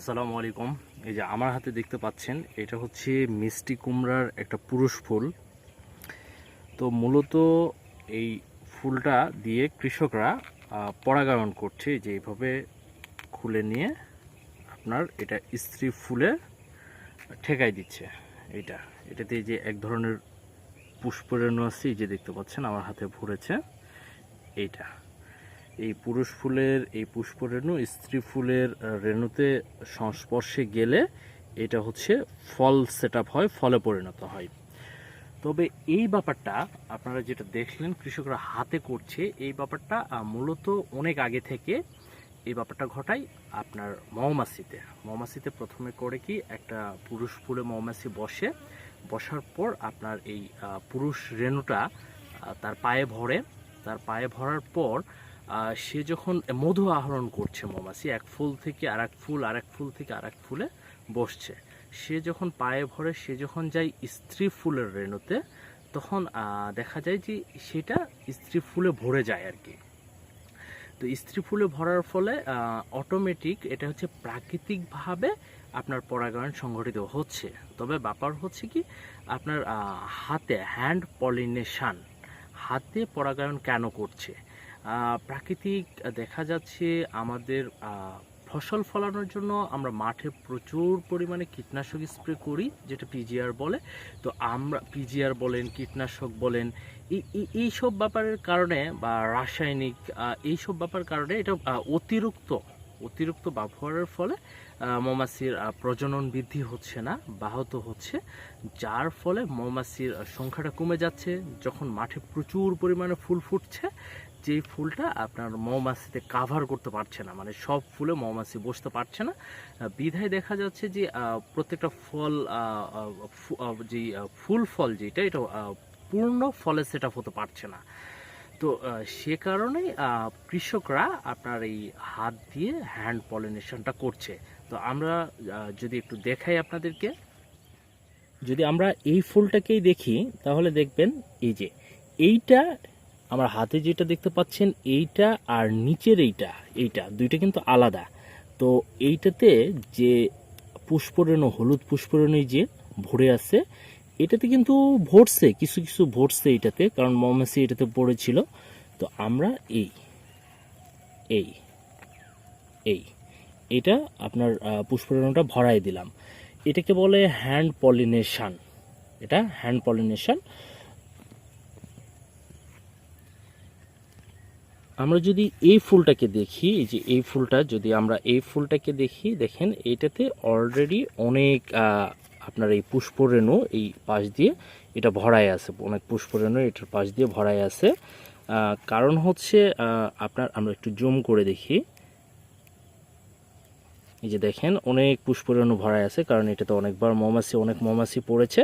আসসালামু আলাইকুম। এই যে আমার হাতে দেখতে পাচ্ছেন, এটা হচ্ছে মিষ্টি কুমড়ার একটা পুরুষ ফুল। তো মূলত এই ফুলটা দিয়ে কৃষকরা পরাগায়ন করছে যে এইভাবে খুলে নিয়ে আপনার এটা স্ত্রী ফুলে ঠেকাই দিচ্ছে। এইটা, এটাতে যে এক ধরনের পুষ্পরেণু আছে, এই যে দেখতে পাচ্ছেন, আমার হাতে ভরেছে। এইটা। এই পুরুষ ফুলের, এই পুষ্পরেণু স্ত্রী ফুলের রেণুতে সংস্পর্শে গেলে এটা হচ্ছে ফল সেট হয়, ফলে পরিণত হয়। তবে এই ব্যাপারটা আপনারা যেটা দেখলেন, কৃষকরা হাতে করছে, এই ব্যাপারটা মূলত অনেক আগে থেকে এই ব্যাপারটা ঘটায় আপনার মৌমাছিতে। মৌমাছিতে প্রথমে করে কি, একটা পুরুষ ফুলে মৌমাছি বসে, বসার পর আপনার এই পুরুষ রেণুটা তার পায়ে ভরে, তার পায়ে ভরার পর সে যখন মধু আহরণ করছে মৌমাছি, এক ফুল থেকে আর এক ফুল আর এক ফুল থেকে আর এক ফুলে বসছে। সে যখন পায়ে ভরে, সে যখন যায় স্ত্রী ফুলের রেণুতে, তখন দেখা যায় যে সেটা স্ত্রী ফুলে ভরে যায় আর কি। তো স্ত্রী ফুলে ভরার ফলে অটোমেটিক এটা হচ্ছে প্রাকৃতিকভাবে আপনার পরাগায়ন সংঘটিত হচ্ছে। তবে ব্যাপার হচ্ছে কি, আপনার হাতে হ্যান্ড পলিনেশন হাতে পরাগায়ন কেন করছে? প্রাকৃতিক দেখা যাচ্ছে আমাদের ফসল ফলানোর জন্য আমরা মাঠে প্রচুর পরিমাণে কীটনাশক স্প্রে করি যেটা পিজিআর বলে। তো আমরা পিজিআর বলেন কীটনাশক বলেন এই এই- এইসব ব্যাপারের কারণে বা রাসায়নিক আহ, এইসব ব্যাপার কারণে এটা অতিরিক্ত অতিরিক্ত ব্যবহারের ফলে মৌমাছির প্রজনন বৃদ্ধি হচ্ছে না ব্যাহত হচ্ছে। যার ফলে মৌমাছির সংখ্যাটা কমে যাচ্ছে যখন মাঠে প্রচুর পরিমাণে ফুল ফুটছে যেই ফুলটা আপনার মৌমাছিতে কাভার করতে পারছে না মানে সব ফুলে মৌমাছি বসতে পারছে না বিধায় দেখা যাচ্ছে যে প্রত্যেকটা ফল যে ফুল ফল যেটা এটা পূর্ণ ফলে সেট হতে পারছে না। তো সে কারণেই কৃষকরা আপনার এই হাত দিয়ে হ্যান্ড পলিনেশনটা করছে। তো আমরা যদি একটু দেখাই আপনাদেরকে, যদি আমরা এই ফুলটাকেই দেখি, তাহলে দেখবেন এই যে, এইটা আমার হাতে যেটা দেখতে পাচ্ছেন এইটা আর নিচের এইটা এইটা, দুইটা কিন্তু আলাদা। তো এইটাতে যে পুষ্পরেণু, হলুদ পুষ্পরেণু যে ভরে আছে, এটাতে কিন্তু ভরছে, কিছু কিছু ভরছে এটাতে কারণ মৌমাছি এটাতে পড়েছিল। তো আমরা এই এই এই, এটা আপনার পুষ্পরেণুটা ভরাই দিলাম। এটাকে বলে হ্যান্ড পলিনেশান এটা হ্যান্ড পলিনেশন আমরা যদি এই ফুলটাকে দেখি, এই যে এই ফুলটা, যদি আমরা এই ফুলটাকে দেখি, দেখেন এটাতে অলরেডি অনেক আপনার এই পুষ্পরেণু এই পাশ দিয়ে এটা ভরাই আছে, অনেক পুষ্পরেণু এটার পাশ দিয়ে ভরাই আছে। কারণ হচ্ছে আপনার, আমরা একটু জুম করে দেখি। এই যে দেখেন, অনেক পুষ্পরেণু ভরাই আছে, কারণ এটাতে অনেকবার মৌমাছি, অনেক মৌমাছি পড়েছে,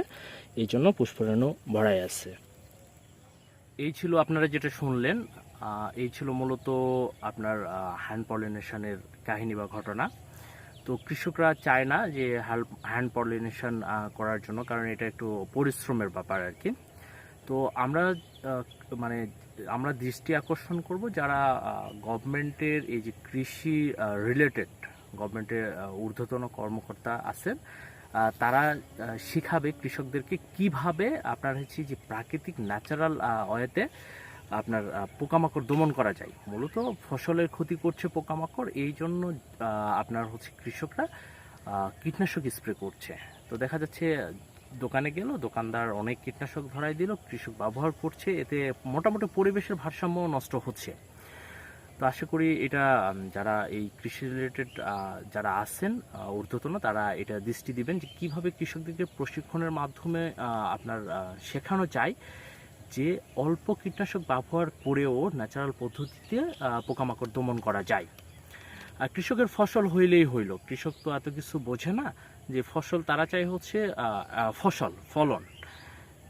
এই জন্য পুষ্পরেণু ভরাই আছে। এই ছিল আপনারা যেটা শুনলেন এই ছিল মূলত আপনার হ্যান্ড পলিনেশনের কাহিনী বা ঘটনা। তো কৃষকরা চায় না যে হ্যান্ড পলিনেশন করার জন্য, কারণ এটা একটু পরিশ্রমের ব্যাপার আর কি। তো আমরা মানে আমরা দৃষ্টি আকর্ষণ করব যারা গভর্নমেন্টের এই যে কৃষি রিলেটেড গভর্নমেন্টের ঊর্ধ্বতন কর্মকর্তা আছেন তারা শিখাবে কৃষকদেরকে কীভাবে আপনার হচ্ছে যে প্রাকৃতিক ন্যাচারাল ওয়েতে আপনার পোকামাকড় দমন করা যায়। মূলত ফসলের ক্ষতি করছে পোকামাকড়, এই জন্য আপনার হচ্ছে কৃষকরা কীটনাশক স্প্রে করছে। তো দেখা যাচ্ছে, দোকানে গেল, দোকানদার অনেক কীটনাশক ধরাই দিল, কৃষক ব্যবহার করছে, এতে মোটামুটি পরিবেশের ভারসাম্য নষ্ট হচ্ছে। তো আশা করি এটা যারা এই কৃষি রিলেটেড যারা আছেন ঊর্ধ্বতন, তারা এটা দৃষ্টি দিবেন যে কীভাবে কৃষকদেরকে প্রশিক্ষণের মাধ্যমে আপনার শেখানো যায়। যে অল্প কীটনাশক ব্যবহার করেও ন্যাচারাল পদ্ধতিতে পোকামাকড় দমন করা যায়। আর কৃষকের ফসল হইলেই হইল। কৃষক তো এত কিছু বোঝে না যে ফসল তারা চাই হচ্ছে ফসল, ফলন।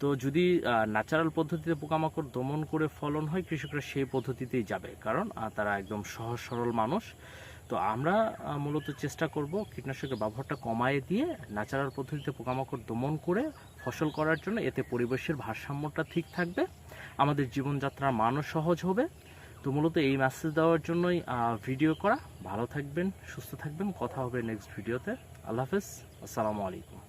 তো যদি ন্যাচারাল পদ্ধতিতে পোকামাকড় দমন করে ফলন হয়, কৃষকরা সেই পদ্ধতিতেই যাবে। কারণ তারা একদম সহজ সরল মানুষ। তো আমরা মূলত চেষ্টা করব কীটনাশকের ব্যবহারটা কমায় দিয়ে ন্যাচারাল পদ্ধতিতে পোকামাকড় দমন করে ফসল করার জন্য এতে পরিবেশের ভারসাম্যটা ঠিক থাকবে, আমাদের জীবনযাত্রার মানও সহজ হবে। তো মূলত এই মেসেজ দেওয়ার জন্যই ভিডিও করা। ভালো থাকবেন, সুস্থ থাকবেন। কথা হবে নেক্সট ভিডিওতে আল্লাহ হাফেজ। আসসালামু আলাইকুম।